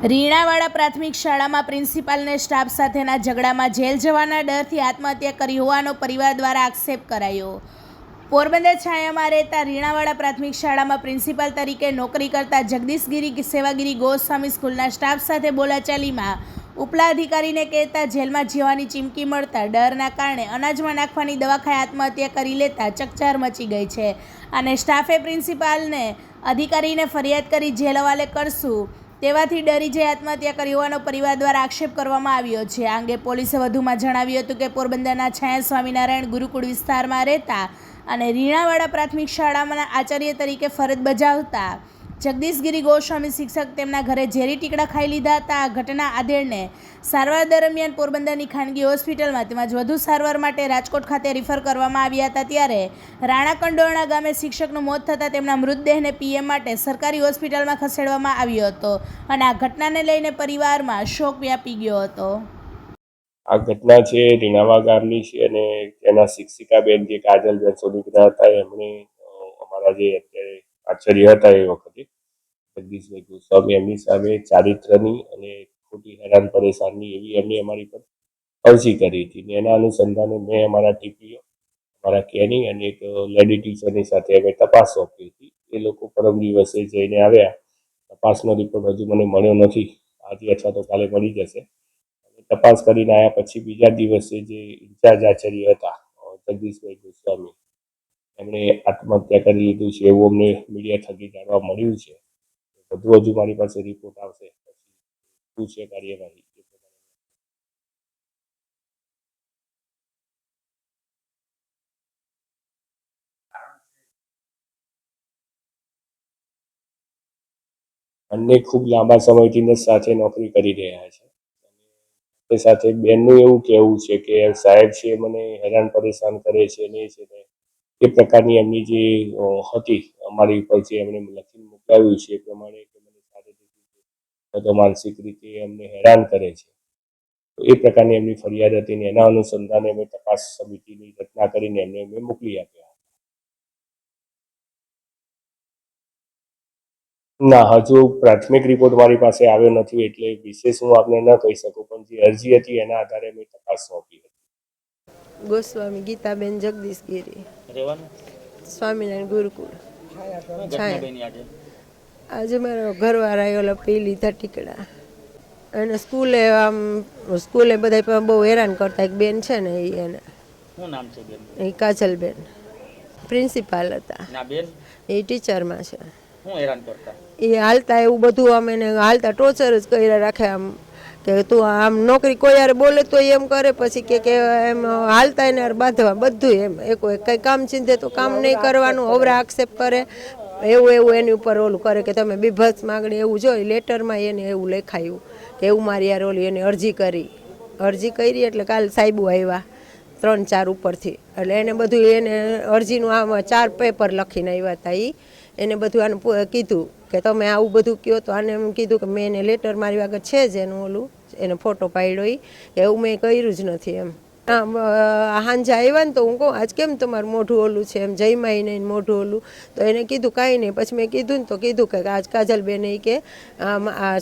રીણાવાડા પ્રાથમિક શાળામાં પ્રિન્સિપાલને સ્ટાફ સાથેના ઝઘડામાં જેલ જવાના ડરથી આત્મહત્યા કરી હોવાનો પરિવાર દ્વારા આક્ષેપ કરાયો. પોરબંદર છાયામાં રહેતા રીણાવાડા પ્રાથમિક શાળામાં પ્રિન્સિપાલ તરીકે નોકરી કરતા જગદીશગીરી સેવાગીરી ગોસ્વામી સ્કૂલના સ્ટાફ સાથે બોલાચાલીમાં ઉપલા અધિકારીને કહેતા જેલમાં જીવવાની ચીમકી મળતા ડરના કારણે અનાજમાં નાખવાની દવા ખાઈ આત્મહત્યા કરી લેતા ચકચાર મચી ગઈ છે. અને સ્ટાફે પ્રિન્સિપાલને અધિકારીને ફરિયાદ કરી જેલ હવાલે કરશું તેવાથી ડરી જઈ આત્મહત્યા કરી હોવાનો પરિવાર દ્વારા આક્ષેપ કરવામાં આવ્યો છે. આ અંગે પોલીસે વધુમાં જણાવ્યું હતું કે પોરબંદરના છાયા સ્વામિનારાયણ ગુરુકુળ વિસ્તારમાં રહેતા અને રીણાવાડા પ્રાથમિક શાળામાં આચાર્ય તરીકે ફરજ બજાવતા જગદીશગીરી ગોસ્વામી શિક્ષક તેમના ઘરે ઝેરી ટીકડા ખાઈ લીધા હતા. આ ઘટના આધેડને સારવાર દરમિયાન પોરબંદરની ખાનગી હોસ્પિટલમાં તેમજ વધુ સારવાર માટે રાજકોટ ખાતે રિફર કરવામાં આવ્યા હતા. ત્યારે રાણા કંડોરણા ગામે શિક્ષકનું મોત થતાં તેમના મૃતદેહને પીએમ માટે સરકારી હોસ્પિટલમાં ખસેડવામાં આવ્યો હતો અને આ ઘટનાને લઈને પરિવારમાં શોક વ્યાપી ગયો હતો. આ ઘટના છે રીણાવા ગામની છે અને તેના શિક્ષિકાબેન જે કાજલબેન સોનીકરા હતા, એમણે અમારા જે અત્યારે આચાર્ય હતા એ વખતે જગદીશભાઈ ગોસ્વામી એમની સામે ચારિત્રની અને ખોટી હેરાન પરેશાનની એવી એમની અમારી પર અરજી કરી હતી ને એના અનુસંધાને મેં અમારા ટીપીઓ, અમારા કેની અને એક લેડી ટીચરની સાથે અમે તપાસ સોંપી હતી. એ લોકો પરમ દિવસે જઈને આવ્યા. તપાસનો રિપોર્ટ હજુ મને મળ્યો નથી. આજે અથવા તો કાલે મળી જશે. અને તપાસ કરીને આવ્યા પછી બીજા દિવસે જે ઇન્ચાર્જ આચાર્ય હતા જગદીશભાઈ ગોસ્વામી, એમણે આત્મહત્યા કરી લીધું છે એવું અમને મીડિયા થકી જાણવા મળ્યું છે. બધું હજુ મારી પાસે રિપોર્ટ આવશે. શું છે કાર્યવાહી બંને ખૂબ લાંબા સમયથી સાથે નોકરી કરી રહ્યા છે. તે સાથે બેનનું એવું કહેવું છે કે સાહેબ છે મને હેરાન પરેશાન કરે છે ને છે ને એ પ્રકારની એમની જે હતી, અમારી ઉપર જે એમણે લખીને મોકલાવ્યું છે એ પ્રમાણે તો માનસિક રીતે એમને હેરાન કરે છે. તો એ પ્રકારની એમની ફરિયાદ હતી ને એના અનુસંધાને અમે તપાસ સમિતિની રચના કરીને એમને અમે મોકલી આપ્યા. ના, હજુ પ્રાથમિક રિપોર્ટ મારી પાસે આવ્યો નથી એટલે વિશેષ હું આપને ન કહી શકું, પણ જે અરજી હતી એના આધારે મેં તપાસ સોંપી હતી. ગોસ્વામી ગીતાબેન જગદીશગીરી રહેવાનું? સ્વામિનારાયણ ગુરુકુળ. આજે? મારો ઘરવાળા ઓલા પી લીધા ટીકડા અને સ્કૂલે આમ સ્કૂલે બધા બહુ હેરાન કરતા. એક બેન છે ને એ એને. શું નામ છે બેન એ કાજલબેન. પ્રિન્સિપાલ હતા. ના બેન? એ ટીચરમાં છે. શું હેરાન કરતા? એ હાલતા એવું બધું આમ એને હાલતા ટોર્ચર જ કર્યા રાખે આમ. કે તું આમ નોકરી કોઈ યાર બોલે તો એમ કરે પછી કે કે એમ હાલતા એને બાંધવા બધું એમ. એ કોઈ કંઈ કામ ચીંધે તો કામ નહીં કરવાનું અવરા આક્ષેપ કરે. એવું એવું એની ઉપર ઓલું કરે કે તમે બીભત્સ માગણી એવું જોઈ લેટરમાં એને એવું લખાયું કે એવું મારી યાર ઓલી એને અરજી કરી. અરજી કરી એટલે કાલ સાહેબુ આવ્યા ત્રણ ચાર ઉપરથી. એટલે એને બધું એને અરજીનું આમાં ચાર પેપર લખીને આવ્યા હતા એ એને બધું આને કીધું. કે તમે આવું બધું કહો તો આને એમ કીધું કે મેં એને લેટર મારી આગળ છે જ એનું ઓલું, એને ફોટો પાડ્યો એ એવું મેં કર્યું જ નથી એમ. હાંજે આવ્યા ને તો હું કહું, આજ કેમ તમારું મોઢું ઓલું છે? એમ જયમાઈ નહીં મોઢું ઓલું. તો એને કીધું, કાંઈ નહીં. પછી મેં કીધું ને તો કીધું કે આજ કાજલબેન કે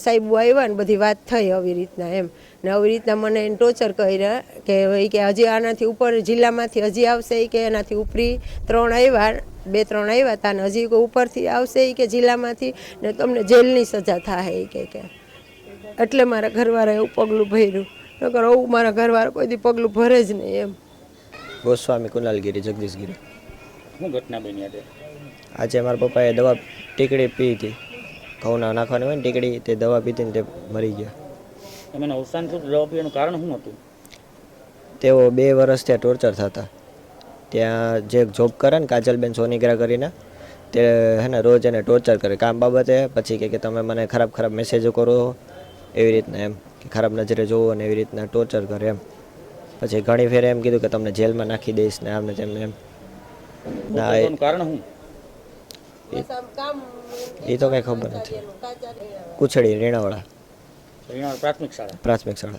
સાહેબુ આવ્યા ને બધી વાત થઈ આવી રીતના એમ. ને આવી રીતના મને એને ટોર્ચર કર્યા કે કે હજી આનાથી ઉપર, જિલ્લામાંથી હજી આવશે કે એનાથી ઉપરી ત્રણ આવ્યા, બે ત્રણ આવ્યા હતા ને હજી ઉપરથી આવશે કે જિલ્લામાંથી ને તમને જેલની સજા થાય કે. એટલે મારા ઘરવાળાએ એવું પગલું ભર્યું. નકર આવું મારા ઘરવાળા કોઈ દી પગલું ભરે જ નહીં એમ. ગોસ્વામી કુનાલગીરી જગદીશગીરી. શું ઘટના બની આજે? આજે મારા પપ્પાએ દવા ટીકડી પી હતી. ઘઉંના નાખવાની હોય ને ટીકડી તે દવા પીતી ને તે મરી ગયા. એમને અવસાન થયું દવા પીવાનું કારણ શું હતું? તેઓ બે વર્ષ ત્યાં ટોર્ચર થતા. ત્યાં જે જોબ કરે ને કાજલબેન સોનીગ્રા કરીને તે હે ને રોજ એને ટોર્ચર કરે. કામ બાબતે પછી કહે કે તમે મને ખરાબ ખરાબ મેસેજો કરો એવી રીતના એમ. કે ખરાબ નજરે જોવો ને એવી રીતના ટોર્ચર કરે એમ. પછી ઘણી ફેરે એમ કીધું કે તમને જેલમાં નાખી દઈશ ને આમ તેમને એમ. ના એ- કારણ હું એ તો કઈ ખબર નથી. કુછડી રીણાવાળા પ્રાથમિક શાળા. પ્રાથમિક શાળા.